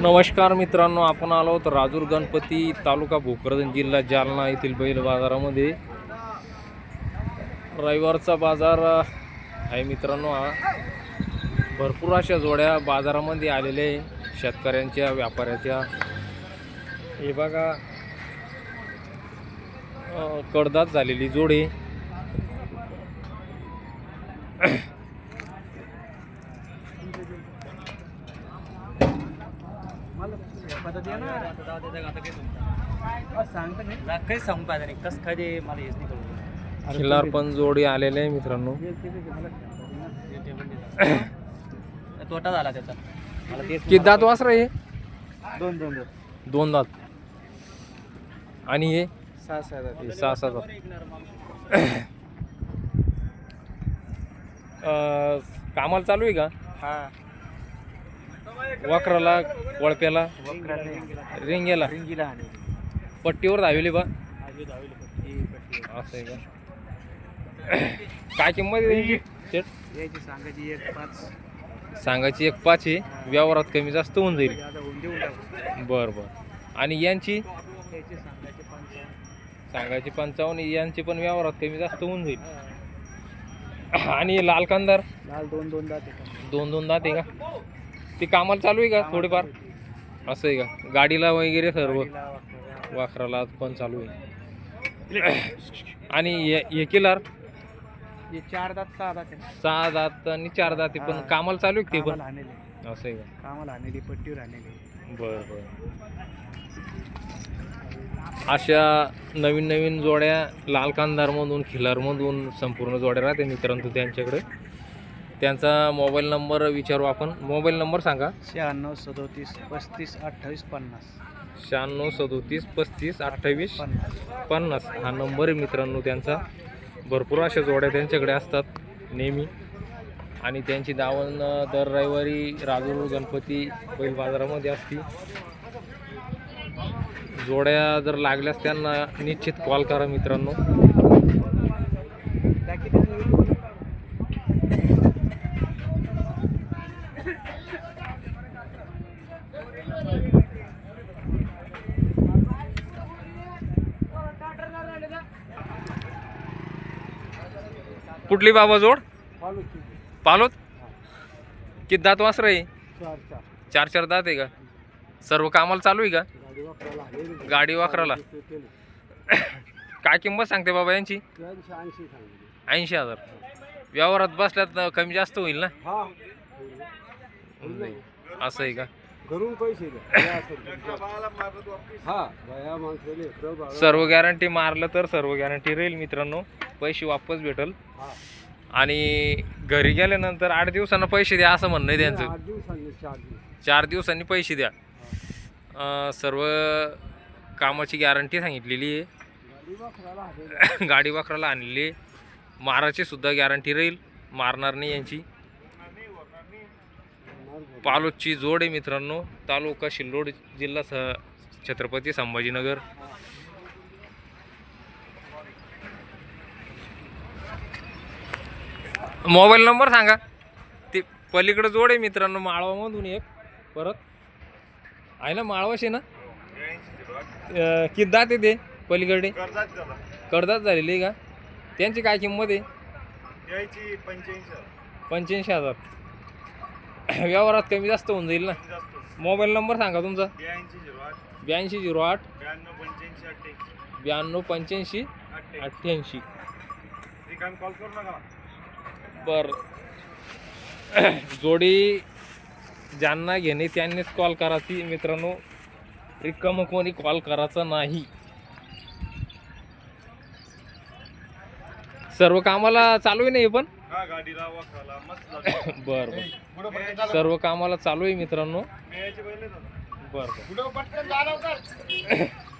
नमस्कार मित्रांनो आपण आलो तर राजूर गणपती तालुका भोकरदन जिल्हा जालना येथील बैल बाजारामध्ये. रविवारचा बाजार आहे मित्रांनो हा. भरपूर अशा जोड्या बाजारामध्ये आलेल्या आहे शेतकऱ्यांच्या व्यापाऱ्याच्या. हे बघा कडदात झालेली जोडी. काही सांगू? पाहिजे नाही कसं काय ते मला हेच नाही कळलं खिल्लार पण जोडी आलेले आहे मित्रांनो. तोटा झाला त्याचा. मला तेच किती दात वासर हे? दोन दोन दोन दोन दात. आणि हे? सहा सहा. हे सहा सहा दात. अं, कामाला चालू आहे का? हा. वक्राला वळप्याला रिंगेला. रिंगीला आणि पट्टीवर धावली बा. असं आहे का? काय किंमत आहे त्यांची? शेट? यायची सांगायची एक पाच. सांगायची एक पाच आहे. व्यवहारात कमी जास्त होऊन जाईल. होऊन देऊन टाकू. बरं बरं. आणि यांची? यायची सांगायची पंचावन्न. सांगायची पंचावन्न यांची पण व्यवहारात कमी जास्त होऊन जाईल. आणि लाल कांदार? लाल दोन दोन जाते दोन दोन दात आहे का? ती कामाला चालू आहे का? थोडीफार? असं आहे का? गाडीला वगैरे सर्व? वाखराला पण चालू आहे. आणि हे- किलर? चार दात सहा दात सहा दात आणि चार दात पण. कामाला चालू आहे ते पण? असं आहे का? कामाला आणलेली पट्टीवर आणलेली. बरं बरं. अशा नवीन नवीन जोड्या लाल कांदारमधून खिलारमधून संपूर्ण जोड्या राहते मित्रांनो त्यांच्याकडे. त्यांचा मोबाईल नंबर विचारू आपण. मोबाईल नंबर सांगा. शहाण्णव सदोतीस पस्तीस अठ्ठावीस पन्नास. शहाण्णव सदोतीस पस्तीस अठ्ठावीस पन्नास. पन्नास. हा नंबर आहे मित्रांनो त्यांचा. भरपूर अशा जोड्या त्यांच्याकडे असतात नेहमी. आणि त्यांची दावण दर रविवारी राजूर गणपती बैल बाजारामध्ये असती. जोड्या जर लागल्यास त्यांना निश्चित कॉल करा मित्रांनो. कुठली बाबा जोड? पालोत किती दात वासर आहे? चार चार. चार चार दात आहे का? सर्व कामाला चालू आहे का? गाडी वाखराला काय किंमत सांगते बाबा यांची? ऐंशी हजार. व्यवहारात बसल्यात कमी जास्त होईल ना. असं आहे का? पैसे या. हा माणसाने. सर्व गॅरंटी मारलं तर सर्व गॅरंटी राहील मित्रांनो. पैसे वापस भेटल. हा. आणि घरी गेल्यानंतर आठ दिवसांना पैसे द्या असं म्हणणं आहे त्यांचं. आठ दिवसांनी चार दिवस. चार दिवसांनी पैसे द्या. सर्व कामाची गॅरंटी सांगितलेली आहे. गाडी वाखराला आणलेली आहे. माराची सुद्धा गॅरंटी राहील. मारणार नाही यांची. पालोदची जोड आहे मित्रांनो. तालुका शिल्लोड जिल्हा स छत्रपती संभाजीनगर. मोबाईल नंबर सांगा. ते पलीकडे जोड आहे मित्रांनो माळवामधून एक. परत. आहे ना माळवाश आहे ना? किती दात आहे ते पलीकडे? कडदात झालेली आहे का? त्यांची काय किंमत आहे? पंच्याऐंशी पंच्याऐंशी हजार. व्यवहारात कमी जास्त होऊन जाईल ना? मोबाईल नंबर सांगा तुमचा. ब्याऐंशी झिरो आठ. ब्याऐंशी झिरो आठ. ब्याण्णव पंच्याऐंशी अठ्ठ्याऐंशी. ब्याण्णव पंच्याऐंशी अठ्ठ्याऐंशी. अठ्ठ्याऐंशी. रिकामी कॉल करू नका. बर. जोडी ज्यांना घेणे त्यांनीच कॉल करायची मित्रांनो रिकामं कोणी कॉल करायचा नाही. सर्व कामाला चालू आहे ना हे पण? गाडीला वाखराला मस्त झालं. बर बर पुढं पटकन चालव. सर्व कामाला चालू आहे मित्रांनो. बर बर पुढं पटकन चालव कर